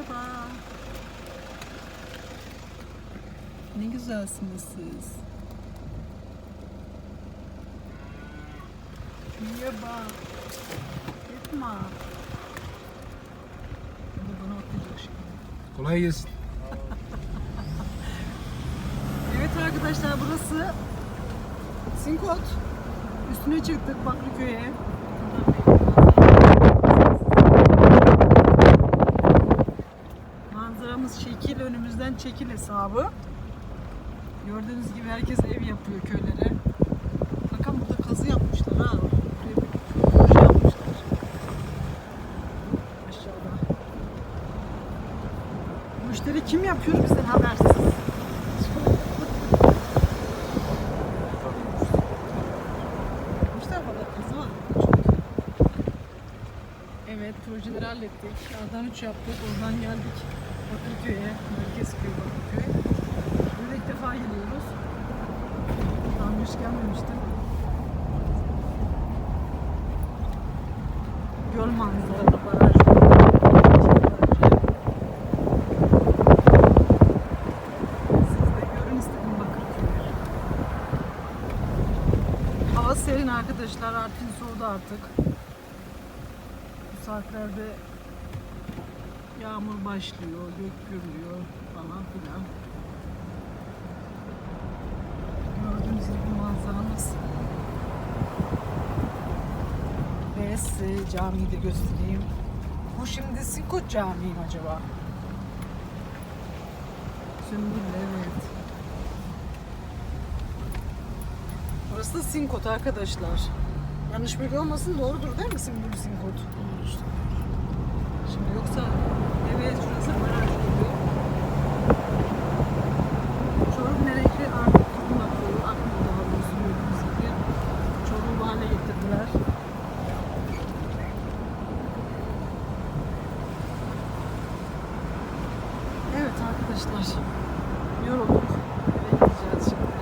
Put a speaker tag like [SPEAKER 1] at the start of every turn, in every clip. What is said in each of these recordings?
[SPEAKER 1] Merhaba. Ne güzelsiniz siz. Merhaba. Yapma. Bu bana atlayacak şimdi.
[SPEAKER 2] Kolay gelsin.
[SPEAKER 1] Evet arkadaşlar burası Sinkot. Üstüne çıktık Bakırköy'e. Manzaramız önümüzden çekil hesabı. Gördüğünüz gibi herkes ev yapıyor köylere. Bakın burada kazı yapmışlar ha. Proje yapmışlar. Aşağıda. Müşteri kim yapıyor bizden habersiz. Evet projeleri hallettik. A'dan 3 yaptık. Oradan geldik Bakırköy'e. Merkezköy Bakırköy. Böyle ilk defa geliyoruz. Daha hiç gelmemiştim. Göl manzaralı baraj. Hava serin arkadaşlar. Artvin soğudu artık. Bu saatlerde yağmur başlıyor, gök gürlüyor falan filan. Gördüğünüz gibi manzaramız. Ve size camiyi de göstereyim. Bu şimdi Sikut Camii mi acaba? Sümbül evet. Burası da Sinkot arkadaşlar. Yanlış bilgi olmasın doğrudur değil mi Sümbül Sinkot? Şimdi yoksa evet şurası baraj gibi. Çorum Merekli artık tohum akıyor. Akmıyor daha doğrusu gördüğünüz gibi. Çorum bu hale getirdiler. Evet arkadaşlar. Yorulduk. Eve gideceğiz şimdi.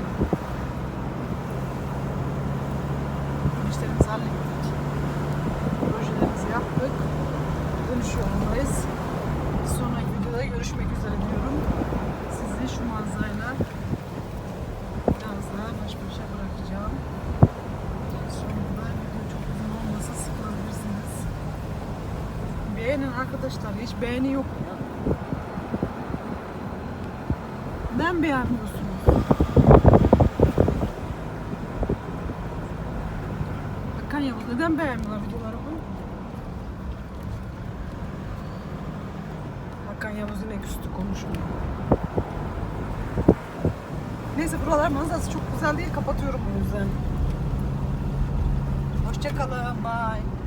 [SPEAKER 1] İşlerimizi hallettik. Projelerimizi yaptık. Dönüş yolundayız. Bir sonraki videoda görüşmek üzere diyorum. Sizi şu manzarayla biraz daha baş başa bırakacağım. Sonunda video çok uzun olmasa sıkılabilirsiniz. Beğenin arkadaşlar. Hiç beğeni yok ya. Neden beğenmiyorsunuz? Hakan Yavuz neden beğenmiyorlar videolarımı? Hakan Yavuz yine küstü konuşmuyor. Neyse buralar manzarası çok güzel değil kapatıyorum o yüzden. Hoşçakalın bye.